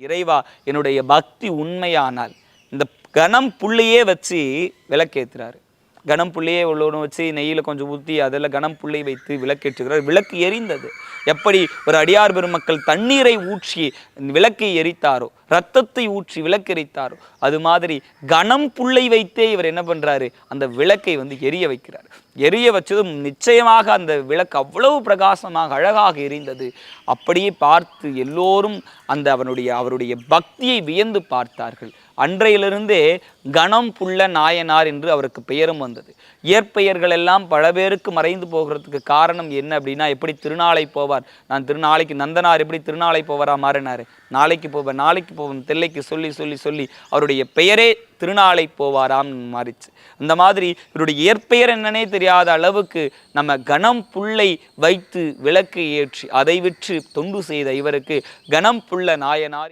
இறைவா என்னுடைய பக்தி உண்மையானால் இந்த கணம் புள்ளியே வச்சு விளக்கேற்றுறாரு கணம் புள்ளியே உள்ளவனு வச்சு நெய்யில் கொஞ்சம் ஊற்றி அதில் கணம் புள்ளி வைத்து விளக்கேற்றுகிறார். விளக்கு எரிந்தது. எப்படி ஒரு அடியார் பெருமக்கள் தண்ணீரை ஊற்றி விளக்கை எரித்தாரோ ரத்தத்தை ஊற்றி விளக்கரித்தார். அது மாதிரி கணம் புள்ளை வைத்தே இவர் என்ன பண்ணுறாரு அந்த விளக்கை வந்து எரிய வைக்கிறார். எரிய வச்சதும் நிச்சயமாக அந்த விளக்கு அவ்வளவு பிரகாசமாக அழகாக எரிந்தது. அப்படியே பார்த்து எல்லோரும் அந்த அவனுடைய அவருடைய பக்தியை வியந்து பார்த்தார்கள். அன்றையிலிருந்தே கணம் புள்ள நாயனார் என்று அவருக்கு பெயரும் வந்தது. இயற்பெயர்கள் எல்லாம் பல பேருக்கு மறைந்து போகிறதுக்கு காரணம் என்ன அப்படின்னா எப்படி திருநாளை போவார்? நான் திருநாளைக்கு நந்தனார் எப்படி திருநாளை போவாரா? மாறினார். நாளைக்கு போவேன் நாளைக்கு போவேன் தில்லைக்கு சொல்லி சொல்லி சொல்லி அவருடைய பெயரே திருநாளை போவாராம் மாறிச்சு. அந்த மாதிரி இவருடைய இயற்பெயர் என்னன்னே தெரியாத அளவுக்கு நம்ம கணம் புல்லை வைத்து விளக்கு ஏற்றி அதை விற்று தொண்டு செய்த இவருக்கு கணம் புள்ள நாயனார்